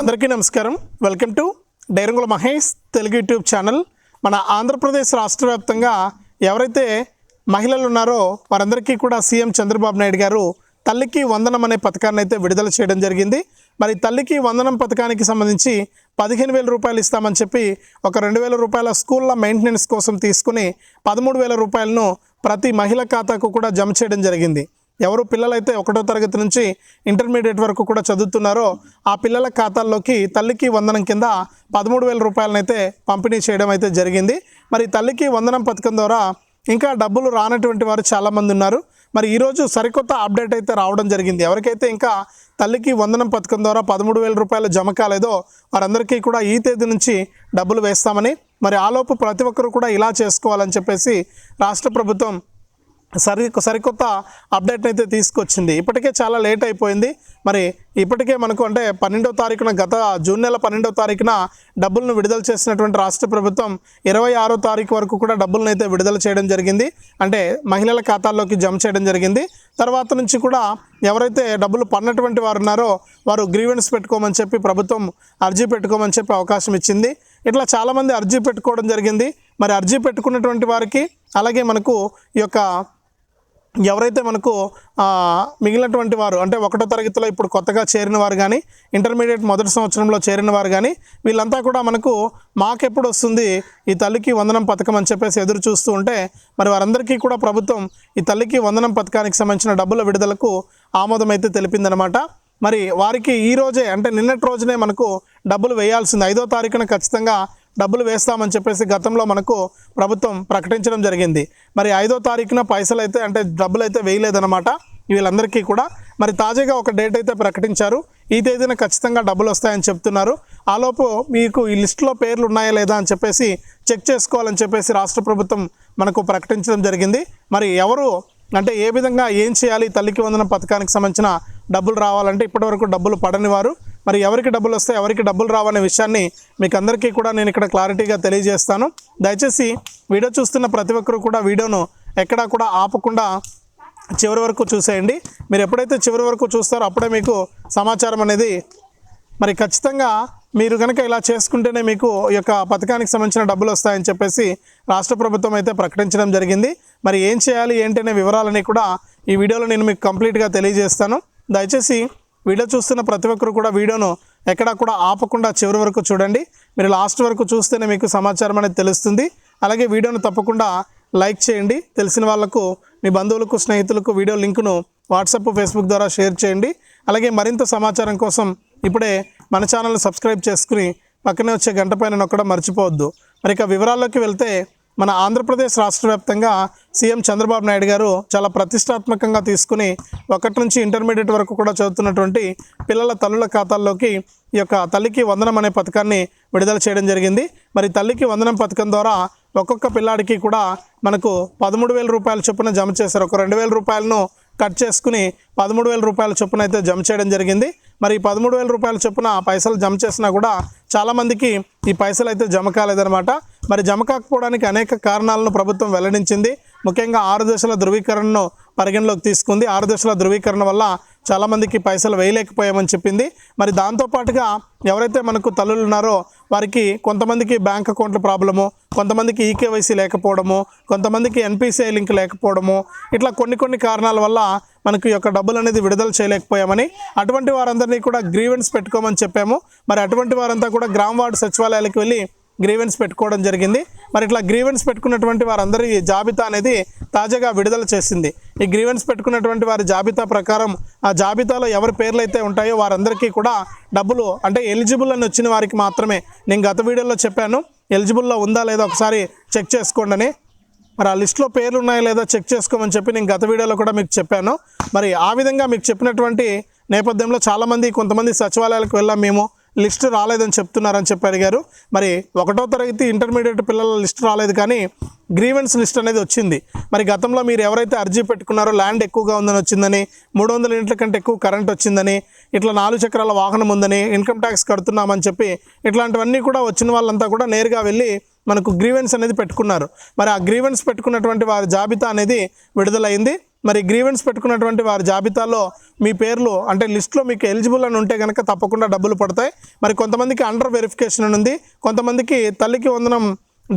అందరికీ నమస్కారం. Welcome to Dairangula Mahesh Telugu YouTube channel. మన ఆంధ్రప్రదేశ్ రాష్ట్ర వ్యాప్తంగా ఎవరైతే మహిళలు ఉన్నారో వారందరికీ కూడా సీఎం చంద్రబాబు నాయుడు గారు తల్లికి వందనం అనే పథకాన్ని అయితే విడుదల చేయడం జరిగింది. మరి తల్లికి వందనం పథకానికి సంబంధించి పదిహేను వేల రూపాయలు ఇస్తామని చెప్పి ఒక రెండు వేల రూపాయల స్కూళ్ళ మెయింటెనెన్స్ కోసం తీసుకుని పదమూడు వేల రూపాయలను ప్రతి మహిళ ఖాతాకు కూడా జమ చేయడం జరిగింది. ఎవరు పిల్లలైతే ఒకటో తరగతి నుంచి ఇంటర్మీడియట్ వరకు కూడా చదువుతున్నారో ఆ పిల్లల ఖాతాల్లోకి తల్లికి వందనం కింద పదమూడు వేల రూపాయలనైతే పంపిణీ చేయడం అయితే జరిగింది. మరి తల్లికి వందనం పథకం ద్వారా ఇంకా డబ్బులు రానటువంటి వారు చాలామంది ఉన్నారు. మరి ఈరోజు సరికొత్త అప్డేట్ అయితే రావడం జరిగింది. ఎవరికైతే ఇంకా తల్లికి వందనం పథకం ద్వారా పదమూడు వేల రూపాయలు జమ కాలేదో వారందరికీ కూడా ఈ తేదీ నుంచి డబ్బులు వేస్తామని మరి ఆలోపు ప్రతి ఒక్కరు కూడా ఇలా చేసుకోవాలని చెప్పేసి రాష్ట్ర ప్రభుత్వం సరి సరికొత్త అప్డేట్ని అయితే తీసుకొచ్చింది. ఇప్పటికే చాలా లేట్ అయిపోయింది. మరి ఇప్పటికే మనకు అంటే పన్నెండో తారీఖున గత జూన్ నెల పన్నెండో తారీఖున డబ్బులను విడుదల చేసినటువంటి రాష్ట్ర ప్రభుత్వం ఇరవై ఆరో తారీఖు వరకు కూడా డబ్బులను అయితే విడుదల చేయడం జరిగింది. అంటే మహిళల ఖాతాల్లోకి జమ చేయడం జరిగింది. తర్వాత నుంచి కూడా ఎవరైతే డబ్బులు పన్నటువంటి వారు ఉన్నారో వారు గ్రీవెన్స్ పెట్టుకోమని చెప్పి ప్రభుత్వం అర్జీ పెట్టుకోమని చెప్పి అవకాశం ఇచ్చింది. ఇట్లా చాలామంది అర్జీ పెట్టుకోవడం జరిగింది. మరి అర్జీ పెట్టుకున్నటువంటి వారికి అలాగే మనకు ఈ యొక్క ఎవరైతే మనకు మిగిలినటువంటి వారు అంటే ఒకటో తరగతిలో ఇప్పుడు కొత్తగా చేరిన వారు కానీ ఇంటర్మీడియట్ మొదటి సంవత్సరంలో చేరిన వారు కానీ వీళ్ళంతా కూడా మనకు మాకెప్పుడు వస్తుంది ఈ తల్లికి వందనం పథకం అని చెప్పేసి ఎదురు చూస్తూ ఉంటే మరి వారందరికీ కూడా ప్రభుత్వం ఈ తల్లికి వందనం పథకానికి సంబంధించిన డబ్బుల విడుదలకు ఆమోదం అయితే తెలిపిందనమాట. మరి వారికి ఈ రోజే అంటే నిన్నటి రోజునే మనకు డబ్బులు వేయాల్సింది ఐదో తారీఖున ఖచ్చితంగా డబ్బులు వేస్తామని చెప్పేసి గతంలో మనకు ప్రభుత్వం ప్రకటించడం జరిగింది. మరి ఐదో తారీఖున పైసలు అయితే అంటే డబ్బులు అయితే వేయలేదన్నమాట. వీళ్ళందరికీ కూడా మరి తాజాగా ఒక డేట్ అయితే ప్రకటించారు. ఈ తేదీన ఖచ్చితంగా డబ్బులు వస్తాయని చెప్తున్నారు. ఆలోపు మీకు ఈ లిస్టులో పేర్లు ఉన్నాయా లేదా అని చెప్పేసి చెక్ చేసుకోవాలని చెప్పేసి రాష్ట్ర ప్రభుత్వం మనకు ప్రకటించడం జరిగింది. మరి ఎవరు అంటే ఏ విధంగా ఏం చేయాలి? తల్లికి వందన పథకానికి సంబంధించిన డబ్బులు రావాలంటే ఇప్పటివరకు డబ్బులు పడని వారు. మరి ఎవరికి డబ్బులు వస్తాయి ఎవరికి డబ్బులు రావనే విషయాన్ని మీకు అందరికీ కూడా నేను ఇక్కడ క్లారిటీగా తెలియజేస్తాను. దయచేసి వీడియో చూస్తున్న ప్రతి ఒక్కరు కూడా వీడియోను ఎక్కడా కూడా ఆపకుండా చివరి వరకు చూసేయండి. మీరు ఎప్పుడైతే చివరి వరకు చూస్తారో అప్పుడే మీకు సమాచారం అనేది మరి ఖచ్చితంగా మీరు కనుక ఇలా చేసుకుంటేనే మీకు ఈ యొక్క పథకానికి సంబంధించిన డబ్బులు వస్తాయని చెప్పేసి రాష్ట్ర ప్రభుత్వం అయితే ప్రకటించడం జరిగింది. మరి ఏం చేయాలి ఏంటనే వివరాలని కూడా ఈ వీడియోలో నేను మీకు కంప్లీట్గా తెలియజేస్తాను. దయచేసి వీడియో చూస్తున్న ప్రతి ఒక్కరు కూడా వీడియోను ఎక్కడా కూడా ఆపకుండా చివరి వరకు చూడండి. మీరు లాస్ట్ వరకు చూస్తేనే మీకు సమాచారం అనేది తెలుస్తుంది. అలాగే వీడియోను తప్పకుండా లైక్ చేయండి. తెలిసిన వాళ్ళకు మీ బంధువులకు స్నేహితులకు వీడియో లింకును వాట్సాప్ ఫేస్బుక్ ద్వారా షేర్ చేయండి. అలాగే మరింత సమాచారం కోసం ఇప్పుడే మన ఛానల్ సబ్స్క్రైబ్ చేసుకుని పక్కనే వచ్చే గంట పైన నొక్కడం మర్చిపోవద్దు. మరి ఇక వివరాల్లోకి వెళ్తే మన ఆంధ్రప్రదేశ్ రాష్ట్ర వ్యాప్తంగా సీఎం చంద్రబాబు నాయుడు గారు చాలా ప్రతిష్టాత్మకంగా తీసుకుని ఒకటి నుంచి ఇంటర్మీడియట్ వరకు కూడా చదువుతున్నటువంటి పిల్లల తల్లుల ఖాతాల్లోకి ఈ యొక్క తల్లికి వందనం అనే పథకాన్ని విడుదల చేయడం జరిగింది. మరి తల్లికి వందనం పథకం ద్వారా ఒక్కొక్క పిల్లాడికి కూడా మనకు పదమూడు వేల రూపాయల చొప్పున జమ చేశారు. ఒక రెండు వేల రూపాయలను కట్ చేసుకుని పదమూడు వేల రూపాయల చొప్పున అయితే జమ చేయడం జరిగింది. మరి ఈ పదమూడు వేల రూపాయల చొప్పున పైసలు జమ చేసినా కూడా చాలామందికి ఈ పైసలు అయితే జమ కాలేదన్నమాట. మరి జమ కాకపోవడానికి అనేక కారణాలను ప్రభుత్వం వెల్లడించింది. ముఖ్యంగా ఆరు దశల ధృవీకరణను పరిగణలోకి తీసుకుంది. ఆరు దశల ధృవీకరణ వల్ల చాలామందికి పైసలు వేయలేకపోయామని చెప్పింది. మరి దాంతోపాటుగా ఎవరైతే మనకు తల్లులు ఉన్నారో వారికి కొంతమందికి బ్యాంక్ అకౌంట్ల ప్రాబ్లము కొంతమందికి ఈకేవైసీ లేకపోవడము కొంతమందికి ఎన్పిసిఐ లింక్ లేకపోవడము ఇట్లా కొన్ని కొన్ని కారణాల వల్ల మనకు యొక్క డబ్బులు అనేది విడుదల చేయలేకపోయామని అటువంటి వారందరినీ కూడా గ్రీవెన్స్ పెట్టుకోమని చెప్పాము. మరి అటువంటి వారంతా కూడా గ్రామ వార్డు సచివాలయాలకు వెళ్ళి గ్రీవెన్స్ పెట్టుకోవడం జరిగింది. మరి ఇట్లా గ్రీవెన్స్ పెట్టుకున్నటువంటి వారందరి జాబితా అనేది తాజాగా విడుదల చేసింది. ఈ గ్రీవెన్స్ పెట్టుకున్నటువంటి వారి జాబితా ప్రకారం ఆ జాబితాలో ఎవరి పేర్లు అయితే ఉంటాయో వారందరికీ కూడా డబ్బులు అంటే ఎలిజిబుల్ అని వచ్చిన వారికి మాత్రమే నేను గత వీడియోలో చెప్పాను. ఎలిజిబుల్లో ఉందా లేదా ఒకసారి చెక్ చేసుకోండి అని. మరి ఆ లిస్ట్లో పేర్లు ఉన్నాయా లేదా చెక్ చేసుకోమని చెప్పి నేను గత వీడియోలో కూడా మీకు చెప్పాను. మరి ఆ విధంగా మీకు చెప్పినటువంటి నేపథ్యంలో చాలామంది కొంతమంది సచివాలయాలకు వెళ్ళాం మేము. లిస్ట్ రాలేదని చెప్తున్నారని చెప్పి అడిగారు. మరి ఒకటో తరగతి ఇంటర్మీడియట్ పిల్లల లిస్ట్ రాలేదు కానీ గ్రీవెన్స్ లిస్ట్ అనేది వచ్చింది. మరి గతంలో మీరు ఎవరైతే అర్జీ పెట్టుకున్నారో ల్యాండ్ ఎక్కువగా ఉందని వచ్చిందని మూడు వందల ఇంట్ల కంటే ఎక్కువ కరెంట్ వచ్చిందని ఇట్లా నాలుగు చక్రాల వాహనం ఉందని ఇన్కమ్ ట్యాక్స్ కడుతున్నామని చెప్పి ఇట్లాంటివన్నీ కూడా వచ్చిన వాళ్ళంతా కూడా నేరుగా వెళ్ళి మనకు గ్రీవెన్స్ అనేది పెట్టుకున్నారు. మరి ఆ గ్రీవెన్స్ పెట్టుకున్నటువంటి వారి జాబితా అనేది విడుదలైంది. మరి గ్రీవెన్స్ పెట్టుకున్నటువంటి వారి జాబితాలో మీ పేర్లు అంటే లిస్ట్లో మీకు ఎలిజిబుల్ అని ఉంటే కనుక తప్పకుండా డబ్బులు పడతాయి. మరి కొంతమందికి అండర్ వెరిఫికేషన్ ఉంది. కొంతమందికి తల్లికి వందనం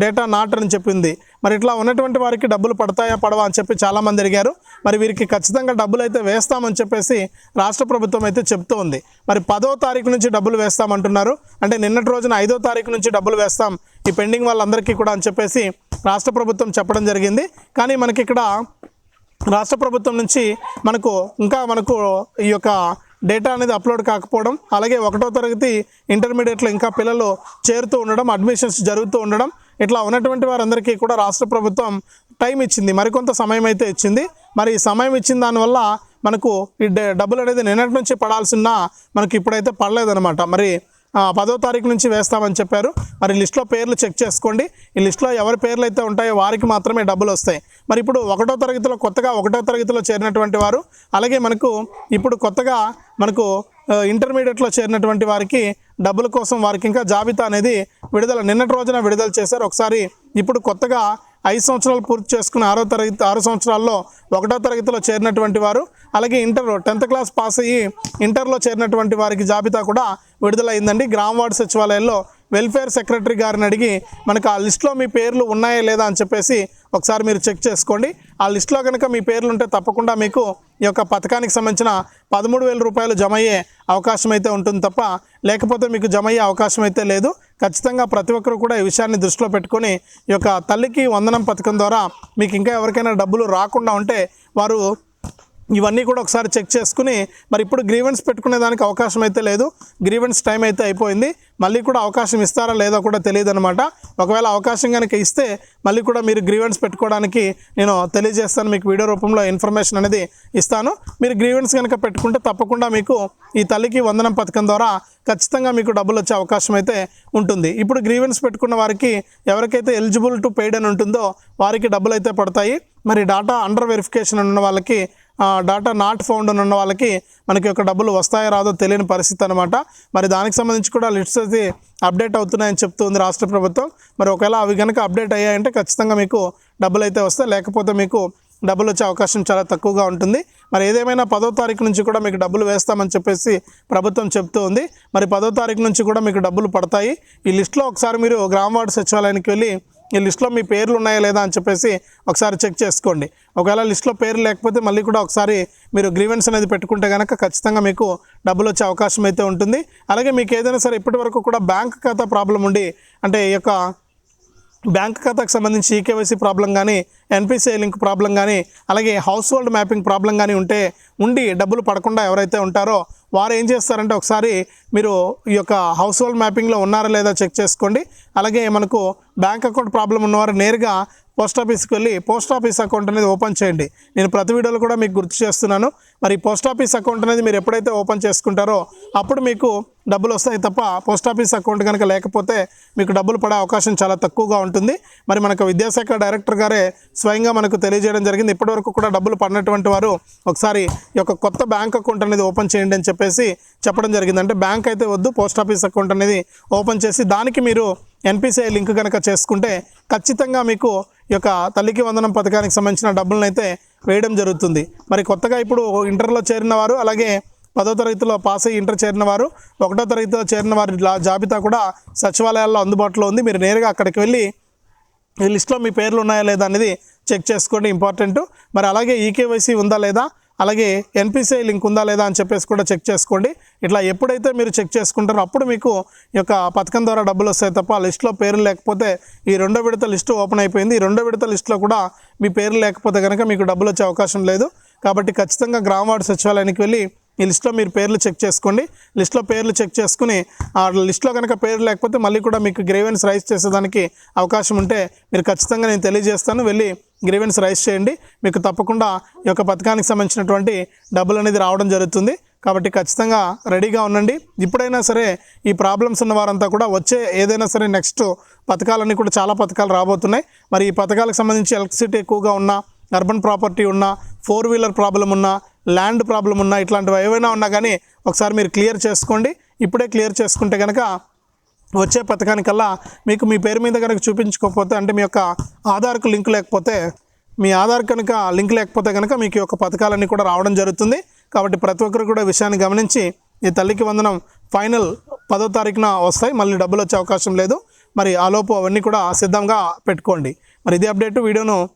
డేటా నాట్ అని చెప్పింది. మరి ఇట్లా ఉన్నటువంటి వారికి డబ్బులు పడతాయా పడవా అని చెప్పి చాలామంది అడిగారు. మరి వీరికి ఖచ్చితంగా డబ్బులు అయితే వేస్తామని చెప్పేసి రాష్ట్ర ప్రభుత్వం అయితే చెప్తూ ఉంది. మరి పదో తారీఖు నుంచి డబ్బులు వేస్తామంటున్నారు. అంటే నిన్నటి రోజున ఐదో తారీఖు నుంచి డబ్బులు వేస్తాం. ఈ పెండింగ్ వాళ్ళందరికీ కూడా అని చెప్పేసి రాష్ట్ర ప్రభుత్వం చెప్పడం జరిగింది. కానీ మనకి ఇక్కడ రాష్ట్ర ప్రభుత్వం నుంచి మనకు ఇంకా మనకు ఈ యొక్క డేటా అనేది అప్లోడ్ కాకపోవడం అలాగే ఒకటో తరగతి ఇంటర్మీడియట్లో ఇంకా పిల్లలు చేరుతూ ఉండడం అడ్మిషన్స్ జరుగుతూ ఉండడం ఇట్లా ఉన్నటువంటి వారందరికీ కూడా రాష్ట్ర ప్రభుత్వం టైం ఇచ్చింది. మరికొంత సమయం అయితే ఇచ్చింది. మరి ఈ సమయం ఇచ్చిన దానివల్ల మనకు ఈ డబ్బులు అనేది నిన్నటి నుంచి పడాల్సిన మనకి ఇప్పుడైతే పడలేదన్నమాట. మరి పదో తారీఖు నుంచి వేస్తామని చెప్పారు. మరి లిస్ట్లో పేర్లు చెక్ చేసుకోండి. ఈ లిస్ట్లో ఎవరి పేర్లు అయితే ఉంటాయో వారికి మాత్రమే డబ్బులు వస్తాయి. మరి ఇప్పుడు ఒకటో తరగతిలో కొత్తగా ఒకటో తరగతిలో చేరినటువంటి వారు అలాగే మనకు ఇప్పుడు కొత్తగా మనకు ఇంటర్మీడియట్లో చేరినటువంటి వారికి డబ్బుల కోసం వారికి ఇంకా జాబితా అనేది విడుదల నిన్నటి రోజున విడుదల చేశారు. ఒకసారి ఇప్పుడు కొత్తగా ఐదు సంవత్సరాలు పూర్తి చేసుకుని ఆరో తరగతి ఆరు సంవత్సరాల్లో ఒకటో తరగతిలో చేరినటువంటి వారు అలాగే ఇంటర్ టెన్త్ క్లాస్ పాస్ అయ్యి ఇంటర్లో చేరినటువంటి వారికి జాబితా కూడా విడుదలైందండి. గ్రామ వార్డు సచివాలయంలో వెల్ఫేర్ సెక్రటరీ గారిని అడిగి మనకు ఆ లిస్ట్లో మీ పేర్లు ఉన్నాయా లేదా అని చెప్పేసి ఒకసారి మీరు చెక్ చేసుకోండి. ఆ లిస్ట్లో కనుక మీ పేర్లు ఉంటే తప్పకుండా మీకు ఈ యొక్క పథకానికి సంబంధించిన పదమూడు వేల రూపాయలు జమ అయ్యే అవకాశం అయితే ఉంటుంది తప్ప లేకపోతే మీకు జమ అయ్యే అవకాశం అయితే లేదు. ఖచ్చితంగా ప్రతి ఒక్కరు కూడా ఈ విషయాన్ని దృష్టిలో పెట్టుకొని ఈ యొక్క తల్లికి వందనం పథకం ద్వారా మీకు ఇంకా ఎవరికైనా డబ్బులు రాకుండా ఉంటే వారు ఇవన్నీ కూడా ఒకసారి చెక్ చేసుకుని మరి ఇప్పుడు గ్రీవెన్స్ పెట్టుకునే దానికి అవకాశం అయితే లేదు. గ్రీవెన్స్ టైం అయితే అయిపోయింది. మళ్ళీ కూడా అవకాశం ఇస్తారా లేదో కూడా తెలియదు అనమాట ఒకవేళ అవకాశం కనుక ఇస్తే మళ్ళీ కూడా మీరు గ్రీవెన్స్ పెట్టుకోవడానికి నేను తెలియజేస్తాను. మీకు వీడియో రూపంలో ఇన్ఫర్మేషన్ అనేది ఇస్తాను. మీరు గ్రీవెన్స్ కనుక పెట్టుకుంటే తప్పకుండా మీకు ఈ తల్లికి వందనం పథకం ద్వారా ఖచ్చితంగా మీకు డబ్బులు వచ్చే అవకాశం అయితే ఉంటుంది. ఇప్పుడు గ్రీవెన్స్ పెట్టుకున్న వారికి ఎవరికైతే ఎలిజిబుల్ టు పెయిడ్ అని ఉంటుందో వారికి డబ్బులు అయితే పడతాయి. మరి డాటా అండర్ వెరిఫికేషన్ ఉన్న వాళ్ళకి డాటా నాట్ ఫౌండ్ ఉన్న వాళ్ళకి మనకి యొక్క డబ్బులు వస్తాయో రాదో తెలియని పరిస్థితి అనమాట మరి దానికి సంబంధించి కూడా లిస్ట్స్ అయితే అప్డేట్ అవుతున్నాయని చెప్తుంది రాష్ట్ర ప్రభుత్వం. మరి ఒకవేళ అవి కనుక అప్డేట్ అయ్యాయంటే ఖచ్చితంగా మీకు డబ్బులు అయితే వస్తాయి. లేకపోతే మీకు డబ్బులు వచ్చే అవకాశం చాలా తక్కువగా ఉంటుంది. మరి ఏదేమైనా పదో తారీఖు నుంచి కూడా మీకు డబ్బులు వేస్తామని చెప్పేసి ప్రభుత్వం చెప్తూ ఉంది మరి పదో తారీఖు నుంచి కూడా మీకు డబ్బులు పడతాయి. ఈ లిస్ట్లో ఒకసారి మీరు గ్రామ వార్డు సచివాలయానికి వెళ్ళి ఈ లిస్ట్లో మీ పేర్లు ఉన్నాయా లేదా అని చెప్పేసి ఒకసారి చెక్ చేసుకోండి. ఒకవేళ లిస్ట్లో పేరు లేకపోతే మళ్ళీ కూడా ఒకసారి మీరు గ్రీవెన్స్ అనేది పెట్టుకుంటే కనుక ఖచ్చితంగా మీకు డబ్బులు వచ్చే అవకాశం అయితే ఉంటుంది. అలాగే మీకు ఏదైనా సరే ఇప్పటి వరకు కూడా బ్యాంక్ ఖాతా ప్రాబ్లం ఉండి అంటే ఈ యొక్క బ్యాంక్ ఖాతాకు సంబంధించి ఈకేవైసీ ప్రాబ్లం కానీ ఎన్పిసిఐ లింక్ ప్రాబ్లం కానీ అలాగే హౌస్ హోల్డ్ మ్యాపింగ్ ప్రాబ్లం కానీ ఉంటే ఉండి డబ్బులు పడకుండా ఎవరైతే ఉంటారో వారు ఏం చేస్తారంటే ఒకసారి మీరు ఈ యొక్క హౌస్ హోల్డ్ మ్యాపింగ్లో ఉన్నారా లేదా చెక్ చేసుకోండి. అలాగే మనకు బ్యాంక్ అకౌంట్ ప్రాబ్లం ఉన్నవారు నేరుగా పోస్ట్ ఆఫీస్కి వెళ్ళి పోస్ట్ ఆఫీస్ అకౌంట్ అనేది ఓపెన్ చేయండి. నేను ప్రతి వీడియోలో కూడా మీకు గుర్తు చేస్తున్నాను. మరి పోస్ట్ ఆఫీస్ అకౌంట్ అనేది మీరు ఎప్పుడైతే ఓపెన్ చేసుకుంటారో అప్పుడు మీకు డబ్బులు వస్తాయి తప్ప పోస్ట్ ఆఫీస్ అకౌంట్ కనుక లేకపోతే మీకు డబ్బులు పడే అవకాశం చాలా తక్కువగా ఉంటుంది. మరి మనకు విద్యాశాఖ డైరెక్టర్ గారే స్వయంగా మనకు తెలియజేయడం జరిగింది. ఇప్పటివరకు కూడా డబ్బులు పడినటువంటి వారు ఒకసారి ఈ యొక్క కొత్త బ్యాంక్ అకౌంట్ అనేది ఓపెన్ చేయండి అని చెప్పేసి చెప్పడం జరిగింది. అంటే బ్యాంక్ అయితే వద్దు పోస్ట్ ఆఫీస్ అకౌంట్ అనేది ఓపెన్ చేసి దానికి మీరు ఎన్పిసిఐ లింక్ కనుక చేసుకుంటే ఖచ్చితంగా మీకు ఈ యొక్క తల్లికి వందనం పథకానికి సంబంధించిన డబ్బులను అయితే వేయడం జరుగుతుంది. మరి కొత్తగా ఇప్పుడు ఇంటర్లో చేరిన వారు అలాగే పదో తరగతిలో పాస్ అయ్యి ఇంటర్ చేరిన వారు ఒకటో తరగతిలో చేరిన వారి జాబితా కూడా సచివాలయాల్లో అందుబాటులో ఉంది. మీరు నేరుగా అక్కడికి వెళ్ళి ఈ లిస్ట్లో మీ పేర్లు ఉన్నాయా లేదా అనేది చెక్ చేసుకోండి. ఇంపార్టెంట్. మరి అలాగే ఈకేవైసీ ఉందా లేదా అలాగే ఎన్పిసిఐ లింక్ ఉందా లేదా అని చెప్పేసి కూడా చెక్ చేసుకోండి. ఇట్లా ఎప్పుడైతే మీరు చెక్ చేసుకుంటారో అప్పుడు మీకు ఈ యొక్క పథకం ద్వారా డబ్బులు వస్తాయి తప్ప లిస్ట్లో పేర్లు లేకపోతే ఈ రెండో విడత లిస్టు ఓపెన్ అయిపోయింది. ఈ రెండో విడత లిస్టులో కూడా మీ పేర్లు లేకపోతే కనుక మీకు డబ్బులు వచ్చే అవకాశం లేదు. కాబట్టి ఖచ్చితంగా గ్రామ వార్డు సచివాలయానికి వెళ్ళి ఈ లిస్ట్లో మీరు పేర్లు చెక్ చేసుకోండి. లిస్ట్లో పేర్లు చెక్ చేసుకుని ఆ లిస్ట్లో కనుక పేరు లేకపోతే మళ్ళీ కూడా మీకు గ్రేవెన్స్ రైజ్ చేసేదానికి అవకాశం ఉంటే మీరు ఖచ్చితంగా నేను తెలియజేస్తాను. వెళ్ళి గ్రీవెన్స్ రైజ్ చేయండి. మీకు తప్పకుండా ఈ యొక్క పథకానికి సంబంధించినటువంటి డబ్బులు అనేది రావడం జరుగుతుంది. కాబట్టి ఖచ్చితంగా రెడీగా ఉండండి. ఇప్పుడైనా సరే ఈ ప్రాబ్లమ్స్ ఉన్న వారంతా కూడా వచ్చే ఏదైనా సరే నెక్స్ట్ పథకాలన్నీ కూడా చాలా పథకాలు రాబోతున్నాయి. మరి ఈ పథకాలకు సంబంధించి ఎలక్ట్రిసిటీ ఎక్కువగా ఉన్నా అర్బన్ ప్రాపర్టీ ఉన్నా ఫోర్ వీలర్ ప్రాబ్లం ఉన్నా ల్యాండ్ ప్రాబ్లం ఉన్నా ఇట్లాంటివి ఏవైనా ఉన్నా కానీ ఒకసారి మీరు క్లియర్ చేసుకోండి. ఇప్పుడే క్లియర్ చేసుకుంటే కనుక వచ్చే పథకానికల్లా మీకు మీ పేరు మీద కనుక చూపించుకోకపోతే అంటే మీ యొక్క ఆధార్కు లింక్ లేకపోతే మీ ఆధార్ కనుక లింక్ లేకపోతే కనుక మీకు యొక్క పథకాలన్నీ కూడా రావడం జరుగుతుంది. కాబట్టి ప్రతి ఒక్కరు కూడా విషయాన్ని గమనించి ఈ తల్లికి వందనం ఫైనల్ పదో తారీఖున వస్తాయి. మళ్ళీ డబ్బులు వచ్చే అవకాశం లేదు. మరి ఆలోపు అవన్నీ కూడా సిద్ధంగా పెట్టుకోండి. మరి ఇది అప్డేట్. వీడియోను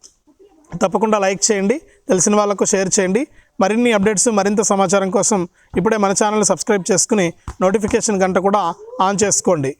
తప్పకుండా లైక్ చేయండి. తెలిసిన వాళ్ళకు షేర్ చేయండి. మరిన్ని అప్డేట్స్ మరింత సమాచారం కోసం ఇప్పుడే మన ఛానల్ సబ్స్క్రైబ్ చేసుకుని నోటిఫికేషన్ గంట కూడా ఆన్ చేసుకోండి.